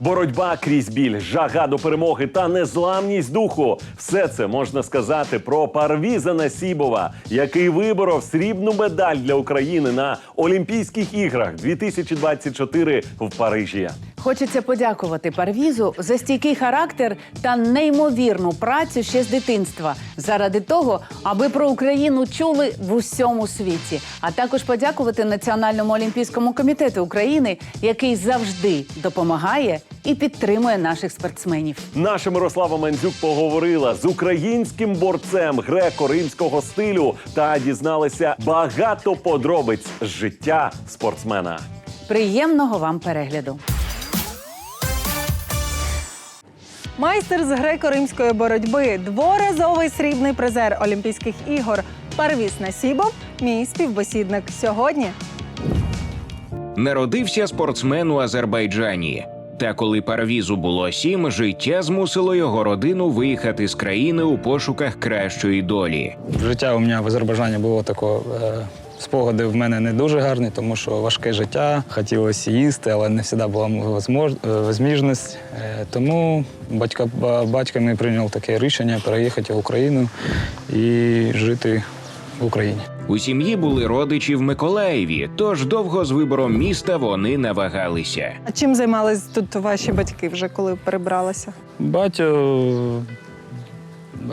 Боротьба крізь біль, жага до перемоги та незламність духу все це можна сказати про Парвіза Насібова, який виборов срібну медаль для України на Олімпійських іграх 2024 в Парижі. Хочеться подякувати Парвізу за стійкий характер та неймовірну працю ще з дитинства заради того, аби про Україну чули в усьому світі. А також подякувати Національному олімпійському комітету України, який завжди допомагає і підтримує наших спортсменів. Наша Мирослава Мандзюк поговорила з українським борцем греко-римського стилю та дізналася багато подробиць з життя спортсмена. Приємного вам перегляду! Майстер з греко-римської боротьби, дворазовий срібний призер Олімпійських ігор Парвіс Насібов, мій співбесідник сьогодні. Народився спортсмен у Азербайджані. Та коли Парвізу було сім, життя змусило його родину виїхати з країни у пошуках кращої долі. Життя у мене в Азербайджані було таке. Спогади в мене не дуже гарні, тому що важке життя, хотілося їсти, але не завжди була возмож- е, можливість. Е, Тому батько, батько мій прийняв таке рішення переїхати в Україну і жити в Україні. У сім'ї були родичі в Миколаєві, тож довго з вибором міста вони не вагалися. А чим займались тут ваші батьки вже коли перебралися? Батько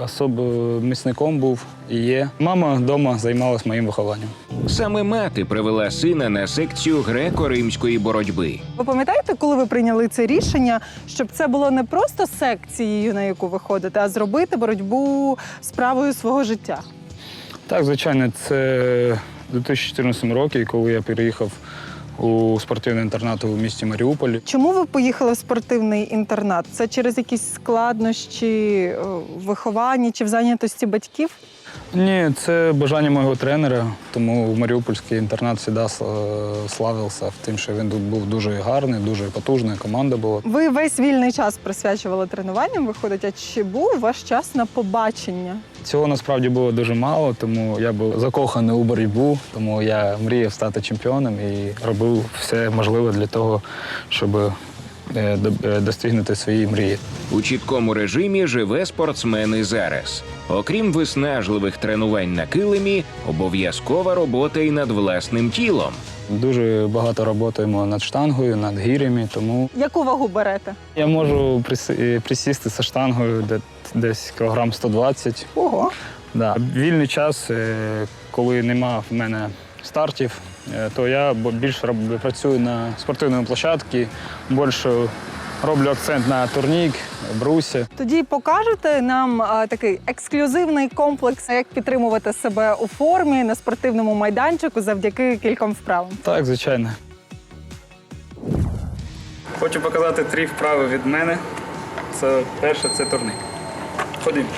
особо місником був і є. Мама вдома займалась моїм вихованням. Саме мати привела сина на секцію греко-римської боротьби. Ви пам'ятаєте, коли ви прийняли це рішення, щоб це було не просто секцією, на яку ви ходите, а зробити боротьбу справою свого життя? Так, звичайно, це у 2014 році, коли я переїхав у спортивний інтернат у місті Маріуполі. Чому ви поїхали в спортивний інтернат? Це через якісь складнощі е, в вихованні чи в зайнятості батьків? Ні, це бажання мого тренера, тому Маріупольський інтернат завжди е, славився тим, що він тут був дуже гарний, дуже потужна команда була. Ви весь вільний час присвячували тренуванням, виходить. А чи був ваш час на побачення? Цього насправді було дуже мало, тому я був закоханий у боротьбу, тому я мріяв стати чемпіоном і робив все можливе для того, щоб достигнути своєї мрії. У чіткому режимі живе спортсмен і зараз. Окрім виснажливих тренувань на килимі, обов'язкова робота і над власним тілом. Дуже багато працюємо над штангою, над гірями, тому Яку вагу берете? я можу е, присісти зі штангою де- десь кілограм 120. Ого. Да. Вільний час, е, коли нема в мене стартів, е, то я більше працюю на спортивній площадці, більше роблю акцент на турнік, брусі. Тоді покажете нам а, такий ексклюзивний комплекс, як підтримувати себе у формі на спортивному майданчику завдяки кільком вправам. Так, звичайно. Хочу показати три вправи від мене. Це перше це турник. Ходимо.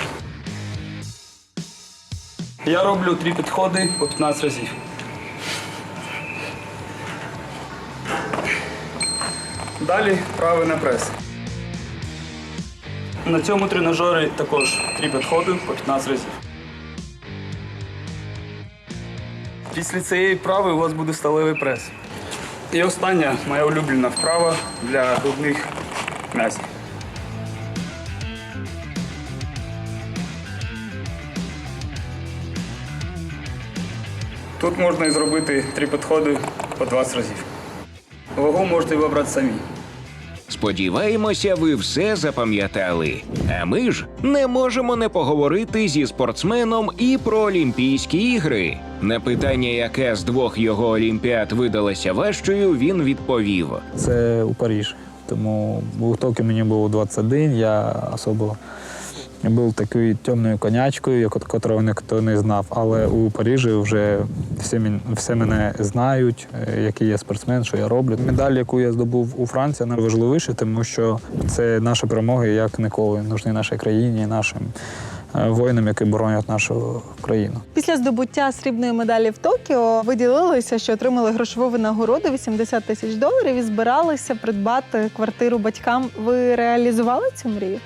Я роблю три підходи по 15 разів. Далі правий на прес. На цьому тренажері також три підходи по 15 разів. Після цієї вправи у вас буде сталевий прес. І остання моя улюблена вправа для грудних м'язів. Тут можна і зробити три підходи по 20 разів. Вагу можете вибрати самі. Сподіваємося, ви все запам'ятали. А ми ж не можемо не поговорити зі спортсменом і про Олімпійські ігри. На питання, яке з двох його олімпіад видалося важчою, він відповів: Це у Паріж. Тому у Токіо мені було 21, я особо був такою темною конячкою, котрого ніхто не знав. Але у Парижі вже всі, все мене знають, е, який я спортсмен, що я роблю. Медаль, яку я здобув у Франції, найважливіше, тому що це наші перемоги як ніколи нужні нашій країні, нашим е, воїнам, які боронять нашу країну. Після здобуття срібної медалі в Токіо ви ділилися, що отримали грошову винагороду 80 тисяч доларів і збиралися придбати квартиру батькам. Ви реалізували цю мрію?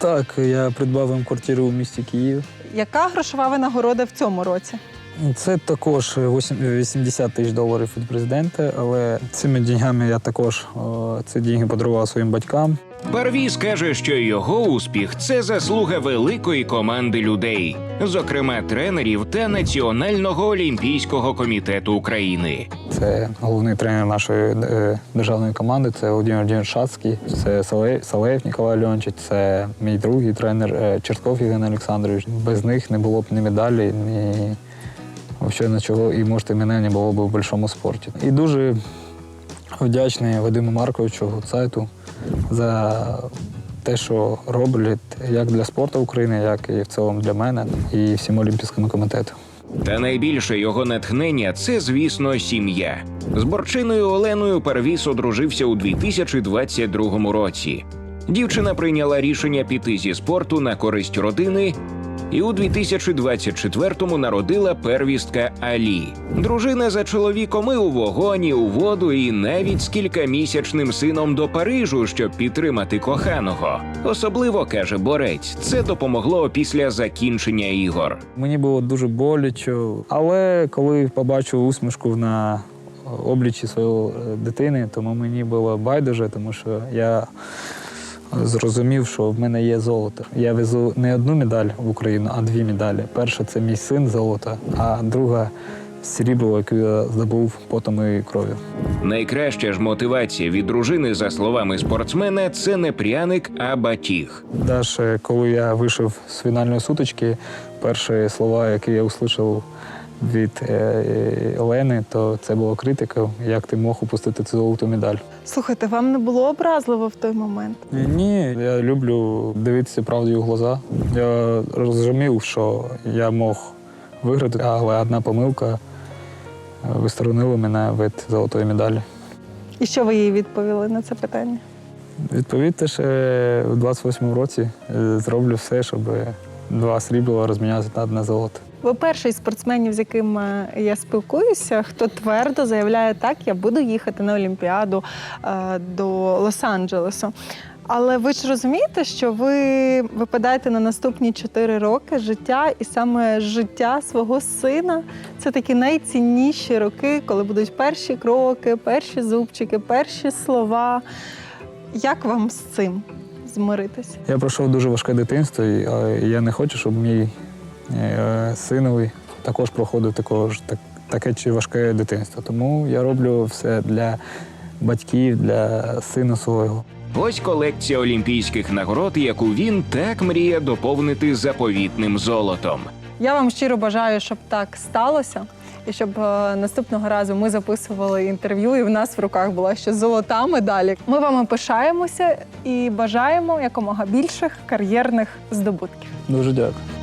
Так, я придбав їм квартиру у місті Київ. Яка грошова винагорода в цьому році? Це також вісім- 80 тисяч доларів від президента, але цими деньгами я також о, ці деньги подарував своїм батькам. Парвіз каже, що його успіх це заслуга великої команди людей, зокрема тренерів та Національного олімпійського комітету України. Це головний тренер нашої е, державної команди. Це Володимир Шацький, це Салеєв, Салеєв Ніколай Льончич, це мій другий тренер е, Чертков Євген Олександрович. Без них не було б ні медалі, ні взагалі нічого. І може мене не було б в большому спорті. І дуже вдячний Вадиму Марковичу Гуцайту за те, що роблять як для спорту України, як і в цілому для мене, і всім Олімпійському комітету. Та найбільше його натхнення це, звісно, сім'я. З борчиною Оленою Парвіс одружився у 2022 році. Дівчина прийняла рішення піти зі спорту на користь родини. І у 2024-му народила первістка Алі. Дружина за чоловіком і у вогонь, і у воду, і навіть з кількамісячним сином до Парижу, щоб підтримати коханого. Особливо каже борець, це допомогло після закінчення ігор. Мені було дуже боляче, але коли побачив усмішку на обличчі своєї е, дитини, тому мені було байдуже, тому що я зрозумів, що в мене є золото. Я везу не одну медаль в Україну, а дві медалі. Перша це мій син золото, а друга срібло, яку я здобув потом і кров'ю. Найкраща ж мотивація від дружини, за словами спортсмена, це не пряник, а батіг. Даже коли я вийшов з фінальної сутички, перші слова, які я услышав від е, Олени, то це була критика, як ти мог упустити цю золоту медаль. Слухайте, вам не було образливо в той момент? Ні, я люблю дивитися правді у глаза. Я розумів, що я мог виграти, але одна помилка висторонила мене від золотої медалі. І що ви їй відповіли на це питання? Відповідь ще в 28-му році е, зроблю все, щоб два срібла розміняти на одне золото. Ви перший спортсменів, з яким е, я спілкуюся, хто твердо заявляє, так, я буду їхати на Олімпіаду е, до Лос-Анджелесу. Але ви ж розумієте, що ви випадаєте на наступні 4 роки життя, і саме життя свого сина це такі найцінніші роки, коли будуть перші кроки, перші зубчики, перші слова. Як вам з цим змиритися? Я пройшов дуже важке дитинство, і е, я не хочу, щоб мій е, синовий також проходив також, так, таке чи важке дитинство. Тому я роблю все для батьків, для сина свого. Ось колекція олімпійських нагород, яку він так мріє доповнити заповітним золотом. Я вам щиро бажаю, щоб так сталося, і щоб е, наступного разу ми записували інтерв'ю, і в нас в руках була ще золота медалі. Ми вами пишаємося і бажаємо якомога більших кар'єрних здобутків. Дуже дякую.